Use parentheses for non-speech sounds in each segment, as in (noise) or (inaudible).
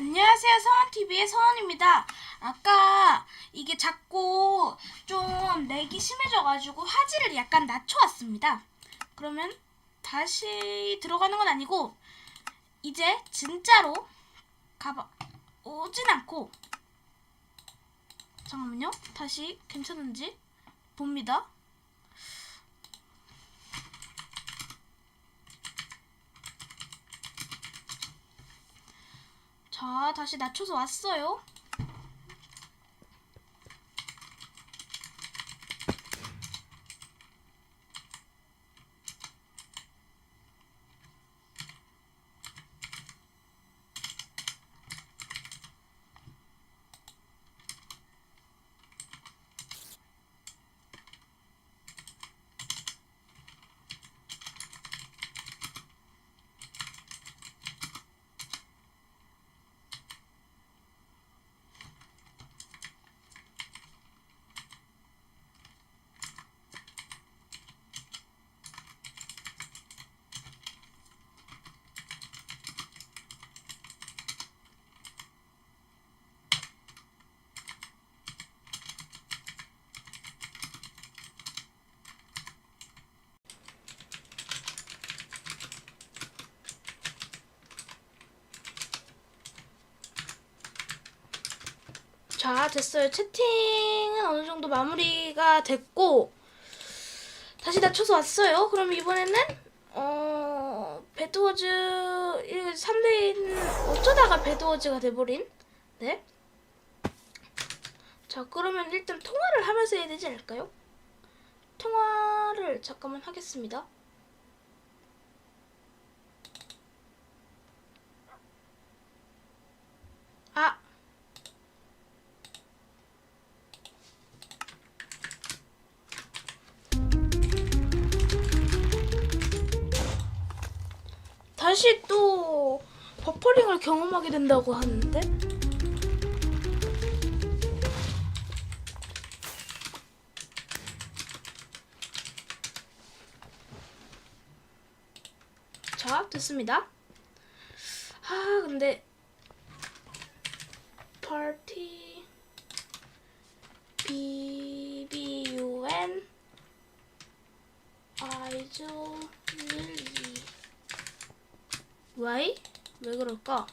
안녕하세요. 성원TV의 성원입니다. 아까 이게 자꾸 좀 렉이 심해져가지고 화질을 약간 낮춰왔습니다. 그러면 다시 들어가는 건 아니고 이제 진짜로 가봐 오진 않고 잠깐만요. 다시 괜찮은지 봅니다. 자, 다시 낮춰서 왔어요. 자, 됐어요. 채팅은 어느 정도 마무리가 됐고 다시 낮춰서 왔어요. 그럼 이번에는 어 배드워즈 3대인 어쩌다가 배드워즈가 돼버린 네. 자, 그러면 일단 통화를 하면서 해야 되지 않을까요? 통화를 잠깐만 하겠습니다. 아, 다시 또 버퍼링을 경험하게 된다고 하는데? 자 됐습니다. 아 근데 파티 BBUN 아이즈 릴리 Why? 왜 그럴까?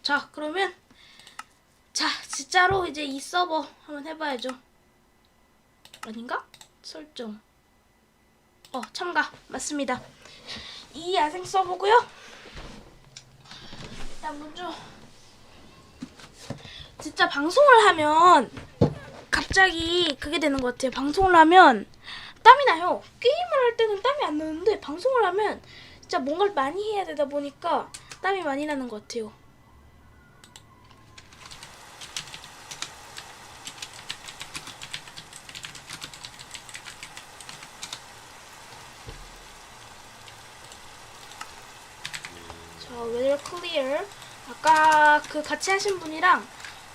자, 그러면 자, 진짜로 이제 이 서버 한번 해봐야죠. 아닌가? 설정. 어, 참가. 맞습니다. 이 야생 서버고요. 일단 먼저 진짜 방송을 하면 갑자기 그게 되는 것 같아요. 방송을 하면 땀이 나요. 게임을 할 때는 땀이 안 나는데 방송을 하면 진짜 뭔가를 많이 해야 되다 보니까 땀이 많이 나는 것 같아요. 자, 웨더 클리어. 아까 그 같이 하신 분이랑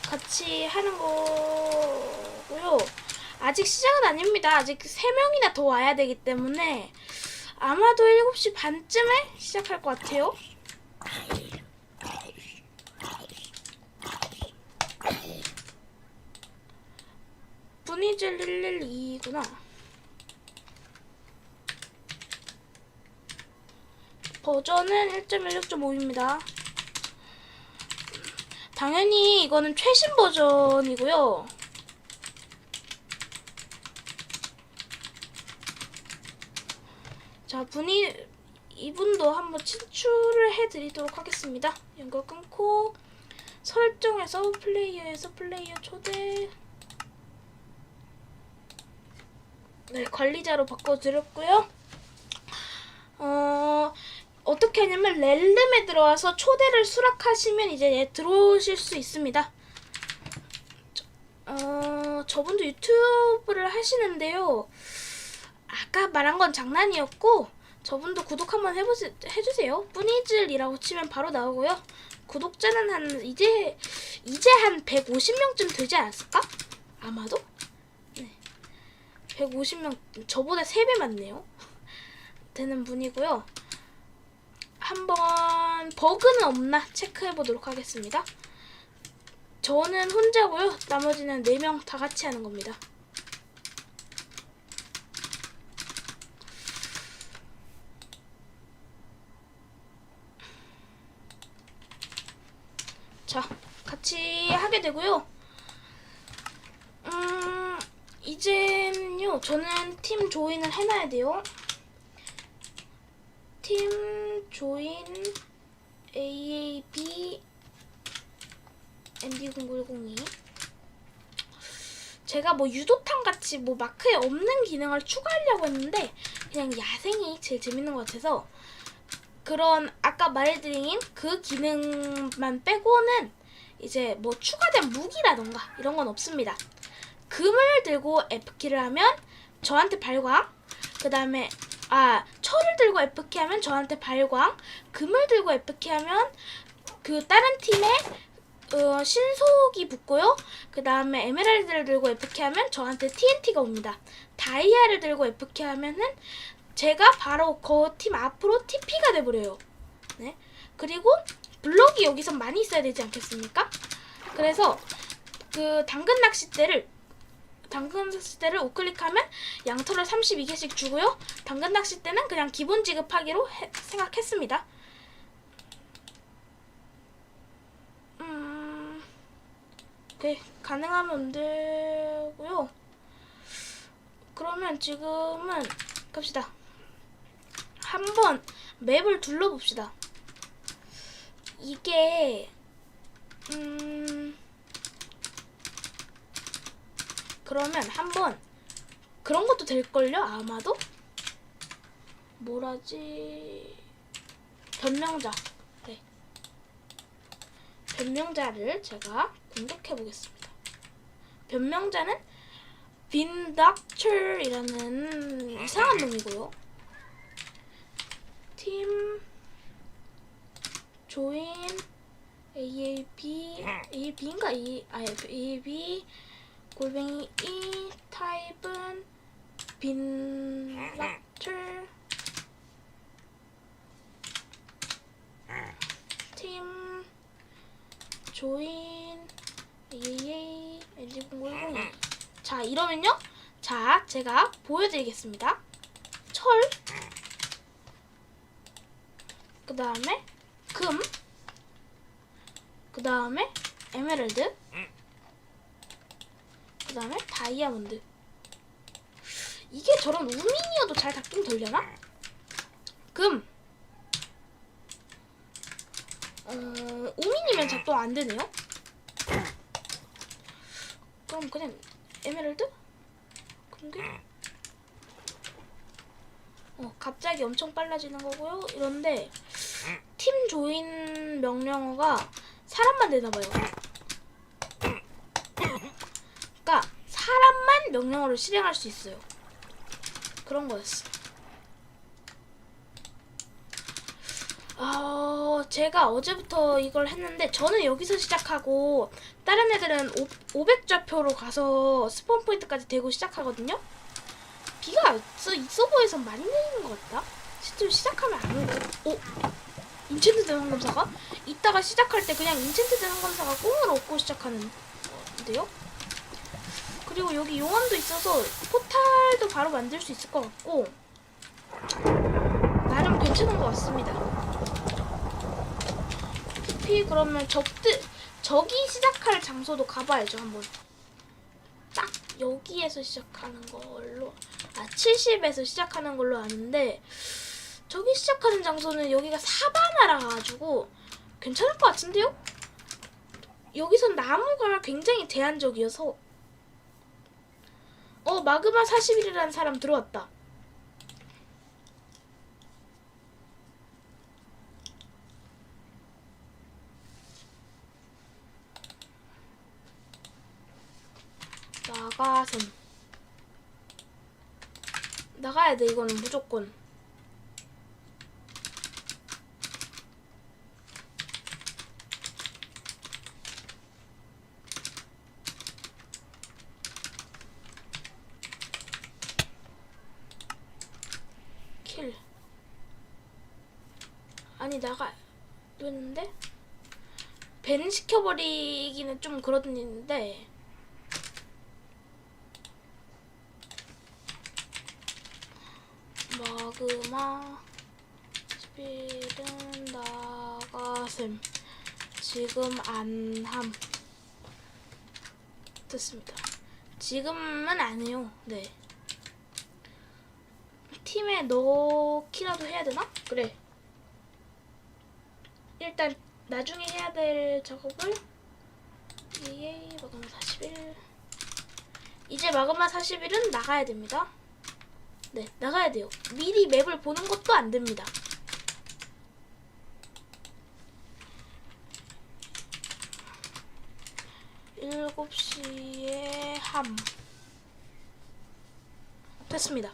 같이 하는 거고요. 아직 시작은 아닙니다. 아직 3명이나 더 와야 되기 때문에 아마도 7시 반쯤에 시작할 것 같아요. 분이즐 112구나. 버전은 1.16.5입니다. 당연히 이거는 최신 버전이고요. 자, 분이 이분도 한번 친출을 해드리도록 하겠습니다. 연결 끊고 설정에서 플레이어에서 플레이어 초대 네, 관리자로 바꿔드렸고요. 어, 어떻게 하냐면 렐름에 들어와서 초대를 수락하시면 이제 들어오실 수 있습니다. 어, 저분도 유튜브를 하시는데요. 아까 말한 건 장난이었고 저분도 구독 한번 해보세, 해주세요. 뿌니즐이라고 치면 바로 나오고요. 구독자는 한 이제 이제 한 150명쯤 되지 않았을까? 아마도? 네. 150명 저보다 3배 많네요. (laughs) 되는 분이고요. 아, 한번 버그는 없나 체크해 보도록 하겠습니다. 저는 혼자고요. 나머지는 4명 다 같이 하는 겁니다. 자, 같이 하게 되고요. 음, 이제는요, 저는 팀 조인을 해놔야 돼요. 팀 조인 AAB MD0910이 제가 뭐 유도탄 같이 뭐 마크에 없는 기능을 추가하려고 했는데 그냥 야생이 제일 재밌는 것 같아서 그런 아까 말해드린 그 기능만 빼고는 이제 뭐 추가된 무기라던가 이런 건 없습니다. 금을 들고 F키를 하면 저한테 발광, 그 다음에 아 철을 들고 F키 하면 저한테 발광, 금을 들고 F키 하면 그 다른 팀에 어, 신속이 붙고요. 그 다음에 에메랄드를 들고 F키 하면 저한테 TNT가 옵니다. 다이아를 들고 F키 하면은 제가 바로 그 팀 앞으로 TP가 돼버려요. 네. 그리고 블럭이 여기서 많이 있어야 되지 않겠습니까? 그래서 그 당근 낚싯대를 당근 낚싯대를 우클릭하면 양털을 32개씩 주고요. 당근 낚싯대는 그냥 기본 지급하기로 해- 생각했습니다. 음, 오케이 가능하면 되고요. 그러면 지금은 갑시다. 한번 맵을 둘러봅시다. 이게 음 그러면 한번 그런 것도 될걸요? 아마도? 뭐라지? 변명자. 네. 변명자를 제가 공격해 보겠습니다. 변명자는 빈닥처이라는 이상한 놈이고요. 팀 조인 AAB AAB인가? A 아 AAB 골뱅이 E 타입은 빈락처 팀 조인 AA LG010 자 이러면요? 자 제가 보여드리겠습니다. 철 그 다음에 금, 그 다음에 에메랄드, 그 다음에 다이아몬드. 이게 저런 우민이어도 잘 작동 되려나? 금. 어, 우민이면 작동 안 되네요. 그럼 그냥 에메랄드? 금괴? 어, 갑자기 엄청 빨라지는 거고요. 이런데 팀 조인 명령어가 사람만 되나 봐요. 그러니까 사람만 명령어를 실행할 수 있어요. 그런 거였어. 어, 제가 어제부터 이걸 했는데 저는 여기서 시작하고 다른 애들은 500좌표로 가서 스폰 포인트까지 대고 시작하거든요. 비가 있어, 이 서버에선 많이 내리는 것 같다. 실제로 시작하면 안 오고. 오, 인챈트 된 황금사가? 이따가 시작할 때 그냥 인챈트 된 황금사가 꽁으로 얻고 시작하는 건데요. 그리고 여기 용암도 있어서 포탈도 바로 만들 수 있을 것 같고 나름 괜찮은 것 같습니다. TP 그러면 적들 적이 시작할 장소도 가봐야죠 한번. 딱 여기에서 시작하는 걸로 아 70에서 시작하는 걸로 아는데 저기 시작하는 장소는 여기가 사바나라 가지고 괜찮을 것 같은데요? 여기선 나무가 굉장히 제한적이어서 어 마그마 41이라는 사람 들어왔다. 나가선 나가야 돼 이거는 무조건 아니 나가 됐는데 밴 시켜버리기는 좀 그렇는데 마그마 스피든 나가셈 지금 안함 됐습니다. 지금은 안 해요. 네. 팀에 넣기라도 해야 되나? 그래. 일단 나중에 해야 될 작업을 EA 마그마 41 이제 마그마 41은 나가야 됩니다. 네, 나가야 돼요. 미리 맵을 보는 것도 안 됩니다. 일곱 시에 함 됐습니다.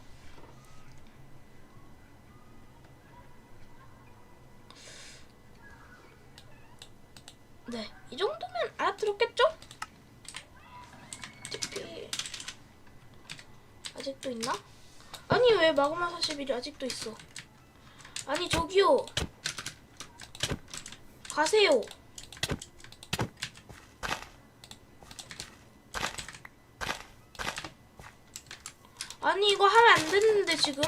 네, 이 정도면 알아들었겠죠? 아직도 있나? 아니 왜 마그마 41이 아직도 있어? 아니 저기요 가세요. 아니 이거 하면 안 되는데 지금?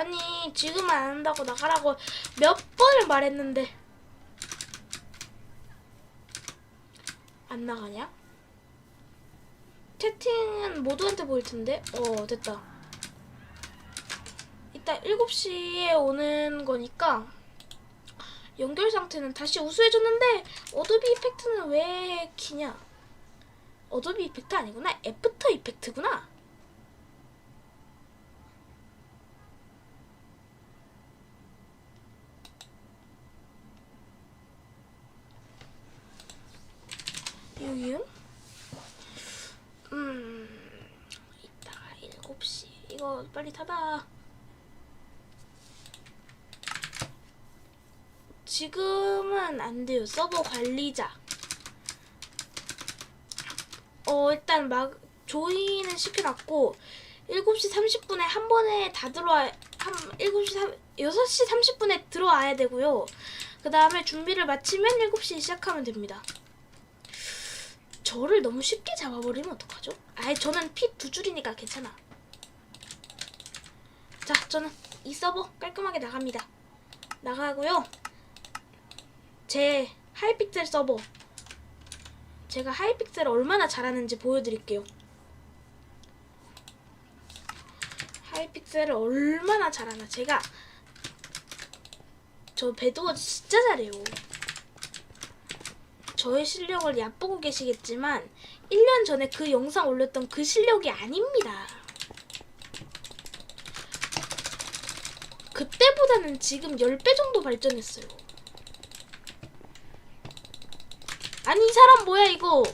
아니 지금 안 한다고 나가라고 몇 번을 말했는데. 안 나가냐? 채팅은 모두한테 보일 텐데? 어 됐다. 이따 7시에 오는 거니까 연결 상태는 다시 우수해졌는데 어도비 이펙트는 왜 키냐? 어도비 이펙트 아니구나. 애프터 이펙트구나 유유? 음, 이따가 7시. 이거 빨리 타다. 지금은 안 돼요. 서버 관리자. 어, 일단 막, 조이는 시켜놨고, 7시 30분에 한 번에 다 들어와, 한, 7시 3, 6시 30분에 들어와야 되고요. 그 다음에 준비를 마치면 7시에 시작하면 됩니다. 저를 너무 쉽게 잡아버리면 어떡하죠? 아예 저는 피 두 줄이니까 괜찮아. 자, 저는 이 서버 깔끔하게 나갑니다. 나가고요. 제 하이픽셀 서버. 제가 하이픽셀을 얼마나 잘하는지 보여드릴게요. 하이픽셀을 얼마나 잘하나. 제가 저 배드워 진짜 잘해요. 저의 실력을 얕보고 계시겠지만 1년 전에 그 영상 올렸던 그 실력이 아닙니다. 그때보다는 지금 10배 정도 발전했어요. 아니 이 사람 뭐야 이거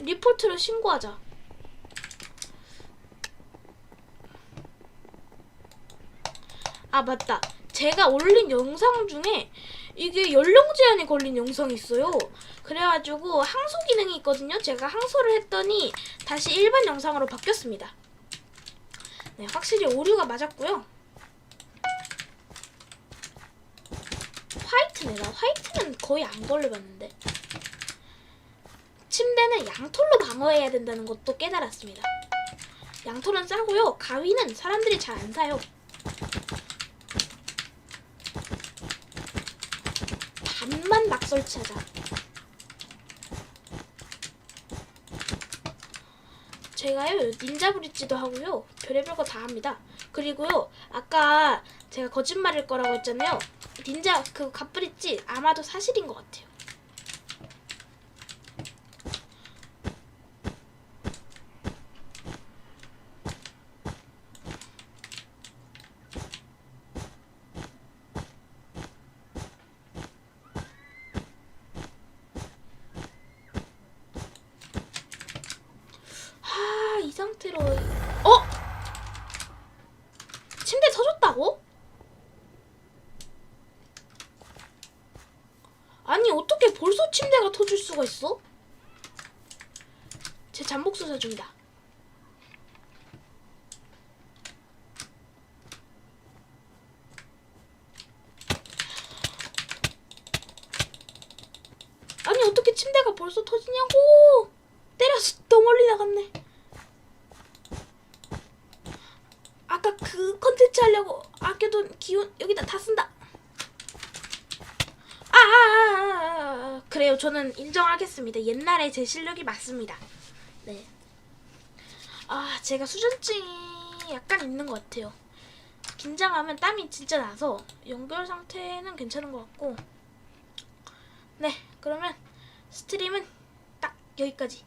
리포트를 신고하자. 아 맞다. 제가 올린 영상 중에 이게 연령 제한이 걸린 영상이 있어요. 그래가지고 항소 기능이 있거든요. 제가 항소를 했더니 다시 일반 영상으로 바뀌었습니다. 네, 확실히 오류가 맞았고요. 화이트네. 나 화이트는 거의 안 걸려봤는데. 침대는 양털로 방어해야 된다는 것도 깨달았습니다. 양털은 싸고요. 가위는 사람들이 잘 안 사요. 반만 막 설치하자. 제가요 닌자 브릿지도 하고요 별의별 거 다 합니다. 그리고요 아까 제가 거짓말일 거라고 했잖아요. 닌자 그 갓브릿지 아마도 사실인 것 같아요. 하, 이 상태로 어? 수가 있어? 제 잠복 수사 중이다. 아니 어떻게 침대가 벌써 터지냐고 때려서 더 멀리 나갔네 아까 그 컨텐츠 하려고 아껴둔 기운 여기다 다 쓴다 아, 그래요. 저는 인정하겠습니다. 옛날에 제 실력이 맞습니다. 네. 아 제가 수전증이 약간 있는 것 같아요. 긴장하면 땀이 진짜 나서 연결 상태는 괜찮은 것 같고. 네, 그러면 스트림은 딱 여기까지.